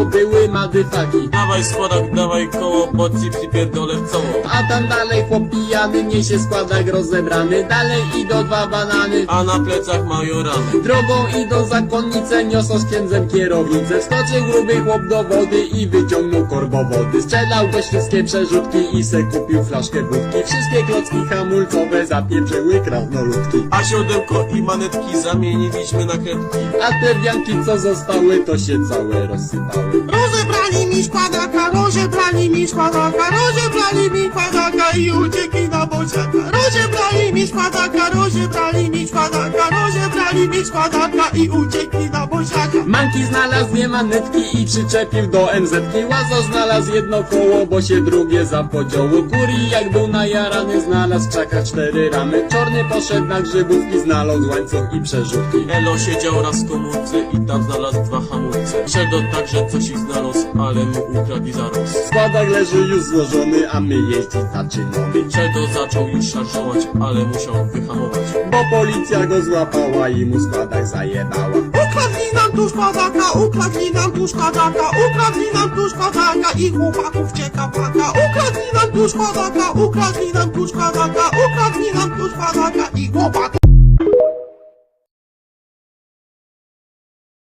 bo były madyfaki. Dawaj składak, dawaj koło, bo ci przypierdolę w cało. A tam dalej chłop pijany, niesie składak rozebrany. Dalej idą dwa banany. A na plecach mają rany. Drogą idą zakonnice, niosą z księdzem kierownicę. Wskoczył gruby chłop do wody i wyciągnął korbowody. Sprzedał go wszystkie przerzutki i se kupił flaszkę wódki. Wszystkie klocki hamulcowe zapieprzyły krasnoludki. A siodełko i manetki zamieniliśmy na kredki. A te wianki co zostały, to się całe rozsypały. Rozebrali mi składaka, rozebrali mi składaka, rozebrali mi składaka i uciekli na bociaka. Rozebrali mi składaka, rozebrali mi składaka, rozebrali mi składaka i uciekli na bociaka. Manki znalazł dwie manetki i przyczepił do MZ-ki. Łazo znalazł jedno koło, bo się drugie zapodziało. Kuri jak był najarany, znalazł krzakach cztery ramy. Czorny poszedł na grzybówki, znalazł łańcuch i przerzutki. Elo siedział raz w komórce i tam znalazł dwa hamulce. Szedł także coś ich znalazł, ale mu ukradli zaraz. Składak leży już złożony, a my jeździć zaczynamy. Szedł zaczął już szarżować, ale musiał wyhamować. Bo policja go złapała i mu składak zajebała. Ukradli nam tu składaka, ukradli nam tu składaka, ukradli nam tu składaka i chłopaków cieka paka. Ukradli nam tu składaka, ukradli nam tu składaka, ukradli nam tu składaka i